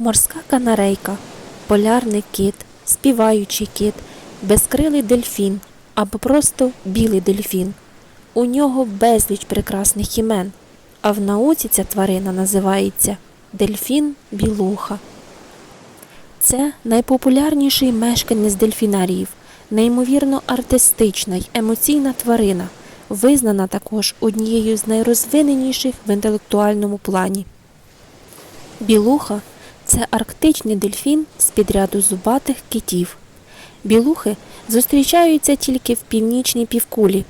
Морська канарейка, полярний кит, співаючий кит, безкрилий дельфін або просто білий дельфін. У нього безліч прекрасних імен, а в науці ця тварина називається дельфін білуха. Це найпопулярніший мешканець дельфінаріїв, неймовірно артистична й емоційна тварина, визнана також однією з найрозвиненіших в інтелектуальному плані. Білуха це арктичний дельфін з підряду зубатих китів. Білухи зустрічаються тільки в північній півкулі.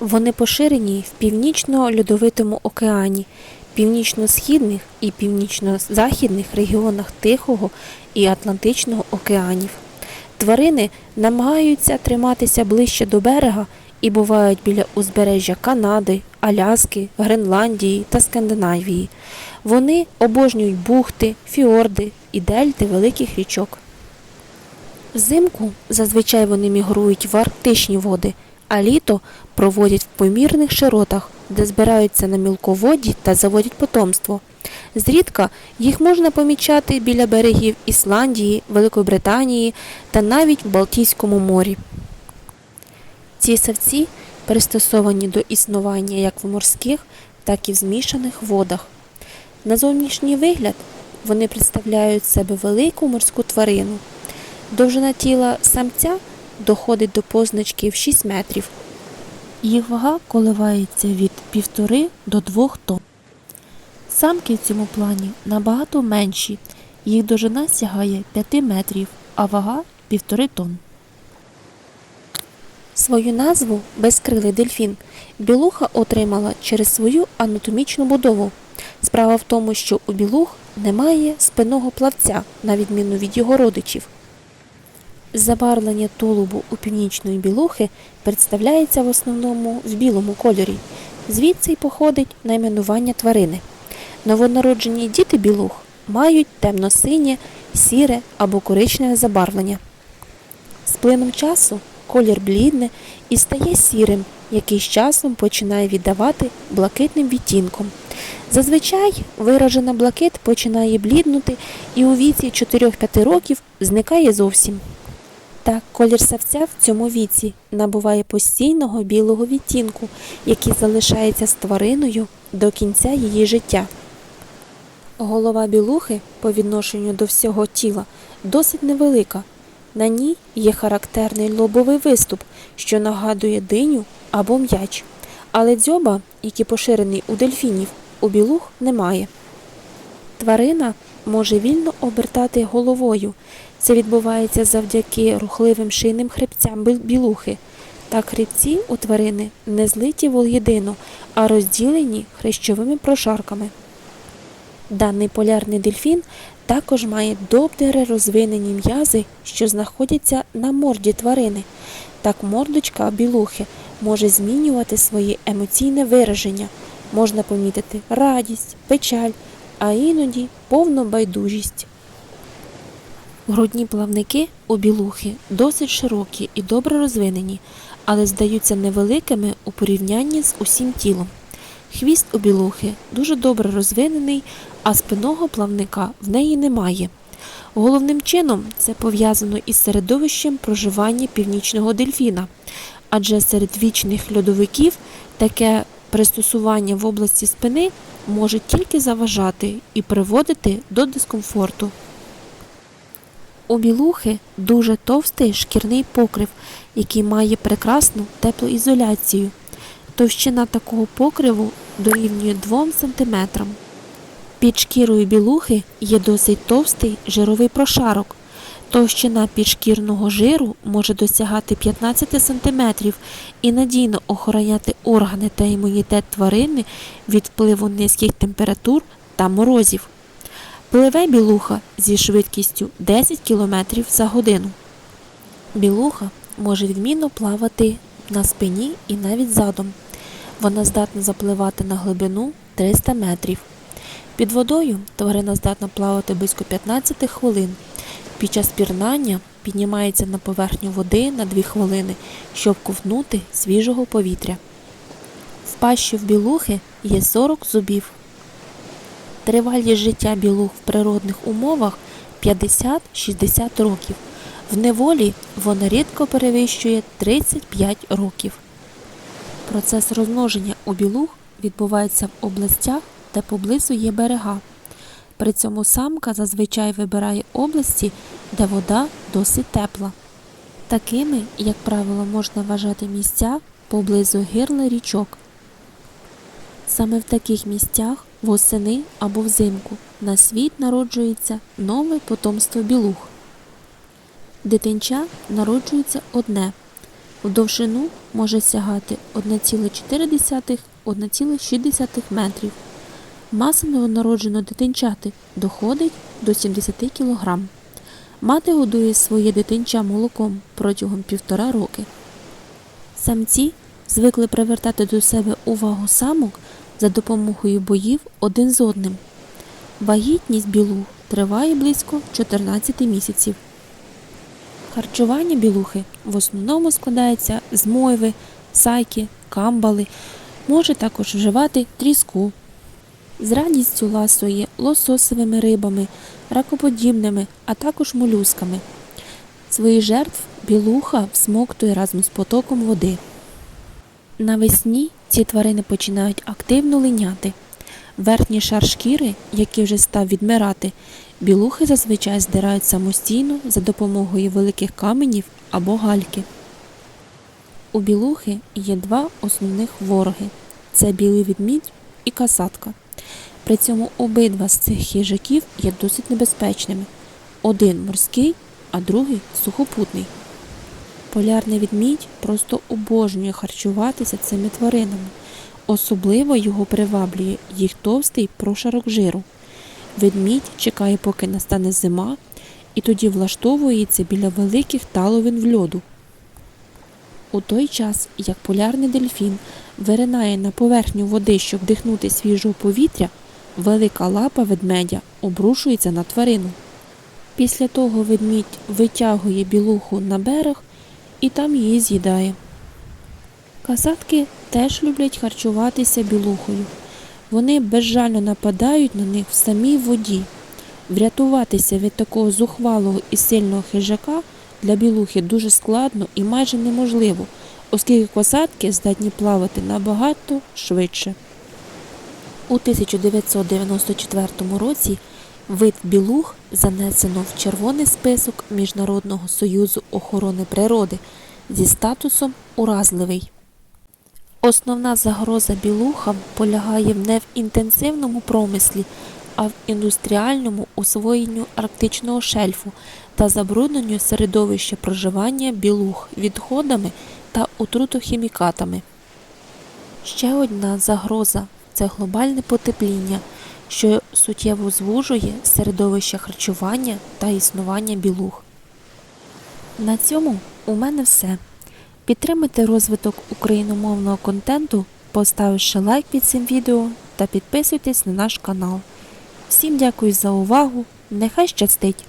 Вони поширені в північно-льодовитому океані, північно-східних і північно-західних регіонах Тихого і Атлантичного океанів. Тварини намагаються триматися ближче до берега і бувають біля узбережжя Канади, Аляски, Гренландії та Скандинавії. Вони обожнюють бухти, фіорди і дельти великих річок. Взимку зазвичай вони мігрують в арктичні води, а літо проводять в помірних широтах, де збираються на мілководді та заводять потомство. Зрідка їх можна помічати біля берегів Ісландії, Великобританії та навіть в Балтійському морі. Ці савці пристосовані до існування як в морських, так і в змішаних водах. На зовнішній вигляд вони представляють себе велику морську тварину. Довжина тіла самця доходить до позначки в 6 метрів. Їх вага коливається від 1,5 до 2 тонн. Самки в цьому плані набагато менші. Їх довжина сягає 5 метрів, а вага 1,5 тонн. Свою назву безкрилий дельфін білуха отримала через свою анатомічну будову. Справа в тому, що у білух немає спинного плавця, на відміну від його родичів. Забарвлення тулубу у північної білухи представляється в основному в білому кольорі. Звідси й походить найменування тварини. Новонароджені діти білух мають темно-синє, сіре або коричневе забарвлення. З плином часу колір блідне і стає сірим, який з часом починає віддавати блакитним відтінком. Зазвичай виражена блакит починає бліднути і у віці 4-5 років зникає зовсім. Так, колір савця в цьому віці набуває постійного білого відтінку, який залишається з твариною до кінця її життя. Голова білухи по відношенню до всього тіла досить невелика. На ній є характерний лобовий виступ, що нагадує диню або м'яч. Але дзьоба, який поширений у дельфінів, у білух немає. Тварина може вільно обертати головою. Це відбувається завдяки рухливим шийним хребцям білухи. Так хребці у тварини не злиті воєдино, а розділені хрещовими прошарками. Даний полярний дельфін також має добре розвинені м'язи, що знаходяться на морді тварини. Так мордочка білухи може змінювати своє емоційне вираження. Можна помітити радість, печаль, а іноді повну байдужість. Грудні плавники у білухи досить широкі і добре розвинені, але здаються невеликими у порівнянні з усім тілом. Хвіст у білухи дуже добре розвинений, а спинного плавника в неї немає. Головним чином це пов'язано із середовищем проживання північного дельфіна, адже серед вічних льодовиків таке пристосування в області спини може тільки заважати і приводити до дискомфорту. У білухи дуже товстий шкірний покрив, який має прекрасну теплоізоляцію. Товщина такого покриву дорівнює 2 см. Під шкірою білухи є досить товстий жировий прошарок. Товщина підшкірного жиру може досягати 15 см і надійно охороняти органи та імунітет тварини від впливу низьких температур та морозів. Пливе білуха зі швидкістю 10 км за годину. Білуха може відмінно плавати на спині і навіть задом. Вона здатна запливати на глибину 300 метрів. Під водою тварина здатна плавати близько 15 хвилин. Під час пірнання піднімається на поверхню води на 2 хвилини, щоб ковтнути свіжого повітря. В пащі в білухи є 40 зубів. Тривалість життя білух в природних умовах 50-60 років. В неволі вона рідко перевищує 35 років. Процес розмноження у білух відбувається в областях, де поблизу є берега. При цьому самка зазвичай вибирає області, де вода досить тепла. Такими, як правило, можна вважати місця поблизу гирла річок. Саме в таких місцях восени або взимку на світ народжується нове потомство білух. Дитинча народжується одне. В довжину може сягати 1,4-1,6 метрів. Маса новонародженого дитинчати доходить до 70 кг. Мати годує своє дитинча молоком протягом півтора роки. Самці звикли привертати до себе увагу самок за допомогою боїв один з одним. Вагітність білух триває близько 14 місяців. Харчування білухи в основному складається з мойви, сайки, камбали, може також вживати тріску. З радістю ласує лососовими рибами, ракоподібними, а також молюсками. Своїх жертв білуха всмоктує разом з потоком води. Навесні ці тварини починають активно линяти. Верхній шар шкіри, який вже став відмирати, білухи зазвичай здирають самостійно за допомогою великих каменів або гальки. У білухи є два основних вороги це білий відмідь і касатка. При цьому обидва з цих хижаків є досить небезпечними. Один морський, а другий сухопутний. Полярний відмідь просто обожнює харчуватися цими тваринами. Особливо його приваблює їх товстий прошарок жиру. Ведмідь чекає, поки настане зима, і тоді влаштовується біля великих таловин в льоду. У той час, як полярний дельфін виринає на поверхню води, щоб вдихнути свіжого повітря, велика лапа ведмедя обрушується на тварину. Після того ведмідь витягує білуху на берег і там її з'їдає. Касатки теж люблять харчуватися білухою. Вони безжально нападають на них в самій воді. Врятуватися від такого зухвалого і сильного хижака для білухи дуже складно і майже неможливо, оскільки косатки здатні плавати набагато швидше. У 1994 році вид білух занесено в червоний список Міжнародного союзу охорони природи зі статусом уразливий. Основна загроза білухам полягає не в інтенсивному промислі, а в індустріальному освоєнню арктичного шельфу та забрудненню середовища проживання білух відходами та отрутохімікатами. Ще одна загроза це глобальне потепління, що суттєво звужує середовище харчування та існування білух. На цьому у мене все. Підтримайте розвиток україномовного контенту, поставивши лайк під цим відео та підписуйтесь на наш канал. Всім дякую за увагу! Нехай щастить!